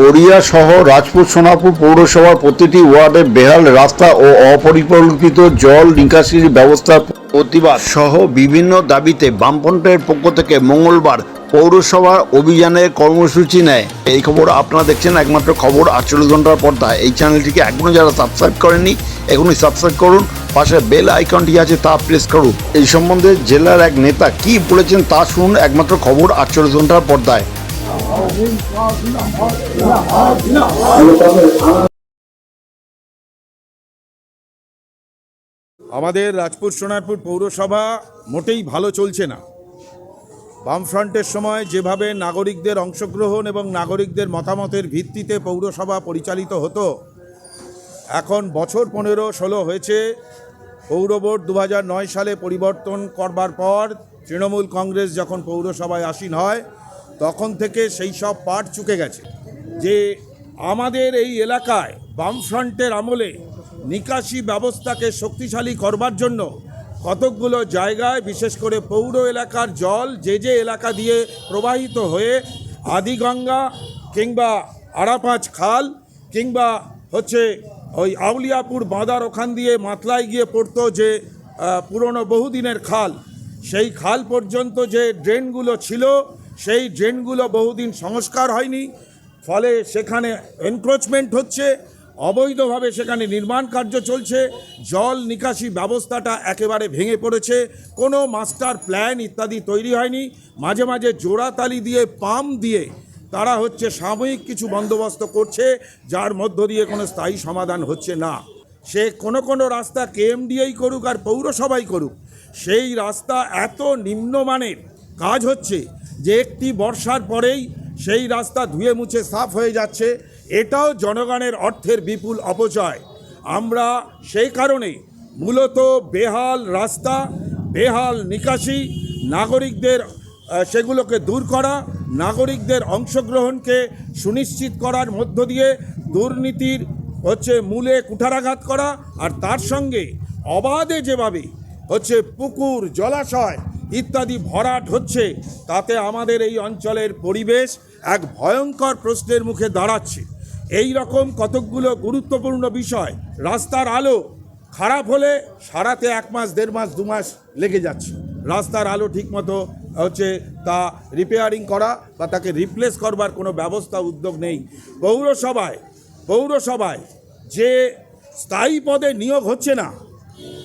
গড়িয়া সহ রাজপুর সোনাপুর পৌরসভার প্রতিটি ওয়ার্ডে বেহাল রাস্তা ও অপরিকল্পিত জল নিকাশির ব্যবস্থা প্রতিবাদ সহ বিভিন্ন দাবিতে বামফ্রন্টের পক্ষ থেকে মঙ্গলবার পৌরসভার অভিযানের কর্মসূচি নেয়। এই খবর আপনারা দেখছেন একমাত্র খবর আটচল্লিশ ঘণ্টার পর্দায় এই চ্যানেলটিকে এখনও যারা সাবস্ক্রাইব করেননি, এখনই সাবস্ক্রাইব করুন। পাশে বেল আইকনটি আছে, তা প্রেস করুন। এই সম্বন্ধে জেলার এক নেতা কি বলেছেন তা শুনুন একমাত্র খবর আটচল্লিশ ঘণ্টার পর্দায়। আমাদের রাজপুর সোনারপুর পৌরসভা মোটেই ভালো চলছে না। বামফ্রন্টের সময় যেভাবে নাগরিকদের অংশগ্রহণ এবং নাগরিকদের মতামতের ভিত্তিতে পৌরসভা পরিচালিত হতো, এখন বছর পনেরো ষোলো হয়েছে। পৌর বোর্ড দু সালে পরিবর্তন করবার পর তৃণমূল কংগ্রেস যখন পৌরসভায় আসীন হয়, তখন থেকে সেই সব পাঠ চুকে গেছে যে আমাদের এই এলাকায় বামফ্রন্টের আমলে নিকাশি ব্যবস্থাকে শক্তিশালী করবার জন্য কতকগুলো জায়গায়, বিশেষ করে পৌর এলাকার জল যে যে এলাকা দিয়ে প্রবাহিত হয়ে আদিগঙ্গা কিংবা আড়াপাঁচ খাল কিংবা হচ্ছে ওই আউলিয়াপুর বাঁদার ওখান দিয়ে মাতলায় গিয়ে পড়তো যে পুরনো বহুদিনের খাল। সেই খাল পর্যন্ত যে ড্রেনগুলো ছিল, সেই ড্রেনগুলো বহুদিন সংস্কার হয়নি। ফলে সেখানে এনক্রোচমেন্ট হচ্ছে। অবৈধভাবে সেখানে নির্মাণ কার্য চলছে। জল নিকাশি ব্যবস্থাটা একেবারে ভেঙে পড়েছে। কোনো মাস্টার প্ল্যান ইত্যাদি তৈরি হয়নি। মাঝে মাঝে জোড়াতালি দিয়ে পাম দিয়ে তারা হচ্ছে সাময়িক কিছু বন্দোবস্ত করছে, যার মধ্য দিয়ে কোনো স্থায়ী সমাধান হচ্ছে না। সে কোনো কোনো রাস্তা কেএমডিএই করুক আর পৌরসভাই করুক, সেই রাস্তা এত নিম্নমানের কাজ হচ্ছে যে একটি বর্ষার পরেই সেই রাস্তা ধুয়ে মুছে সাফ হয়ে যাচ্ছে। এটাও জনগণের অর্থের বিপুল অপচয়। আমরা সেই কারণে মূলত বেহাল রাস্তা, বেহাল নিকাশি, নাগরিকদের সেগুলোকে দূর করা, নাগরিকদের অংশগ্রহণকে সুনিশ্চিত করার মধ্য দিয়ে দুর্নীতির হচ্ছে মূলে কুঠারাঘাত করা আর তার সঙ্গে অবাধে যেভাবে হচ্ছে পুকুর, জলাশয় ইত্যাদি ভরাট হচ্ছে, তাতে আমাদের এই অঞ্চলের পরিবেশ এক ভয়ঙ্কর প্রশ্নের মুখে দাঁড়াচ্ছে। এই রকম কতকগুলো গুরুত্বপূর্ণ বিষয় রাস্তার আলো খারাপ হলে সারাতে এক মাস, দেড় মাস, দু মাস লেগে যাচ্ছে। রাস্তার আলো ঠিকমতো, হচ্ছে তা রিপেয়ারিং করা বা তাকে রিপ্লেস করবার কোনো ব্যবস্থা, উদ্যোগ নেই। পৌরসভায় পৌরসভায় যে স্থায়ী পদে নিয়োগ হচ্ছে না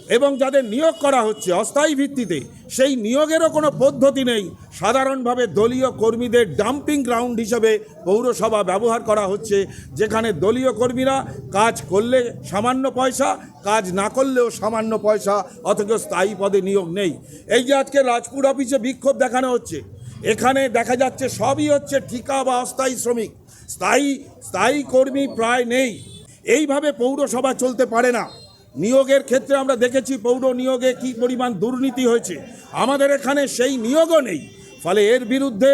এবং যাদের নিয়োগ করা হচ্ছে অস্থায়ী ভিত্তিতে, সেই নিয়োগেরও কোনো পদ্ধতি নেই। সাধারণভাবে দলীয় কর্মীদের ডাম্পিং গ্রাউন্ড হিসেবে পৌরসভা ব্যবহার করা হচ্ছে, যেখানে দলীয় কর্মীরা কাজ করলে সামান্য পয়সা, কাজ না করলেও সামান্য পয়সা, অথচ স্থায়ী পদে নিয়োগ নেই। এই যে আজকে রাজপুর অফিসে বিক্ষোভ দেখানো হচ্ছে, এখানে দেখা যাচ্ছে সবই হচ্ছে ঠিকা বা অস্থায়ী শ্রমিক। স্থায়ী স্থায়ী কর্মী প্রায় নেই। এইভাবে পৌরসভা চলতে পারে না। নিয়োগের ক্ষেত্রে আমরা দেখেছি পৌর নিয়োগে কি পরিমাণ দুর্নীতি হয়েছে। আমাদের এখানে সেই নিয়োগও নেই। ফলে এর বিরুদ্ধে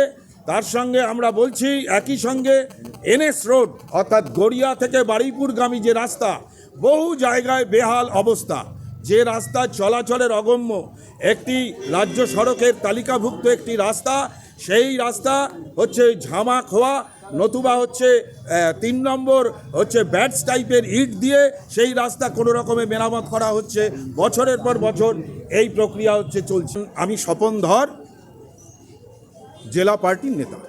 তার সঙ্গে আমরা বলছি, একই সঙ্গে এনএস রোড অর্থাৎ গড়িয়া থেকে বারুইপুরগামী যে রাস্তা, বহু জায়গায় বেহাল অবস্থা। যে রাস্তা চলাচলের অগম্য, একটি রাজ্য সড়কের তালিকাভুক্ত একটি রাস্তা, সেই রাস্তা হচ্ছে ঝামা খোয়া নতুবা হচ্ছে তিন নম্বর হচ্ছে ব্যাটস টাইপের ইট দিয়ে সেই রাস্তা কোনো রকমে মেরামত করা হচ্ছে। বছরের পর বছর এই প্রক্রিয়া হচ্ছে চলছে। আমি স্বপন ধর, জেলা পার্টির নেতা।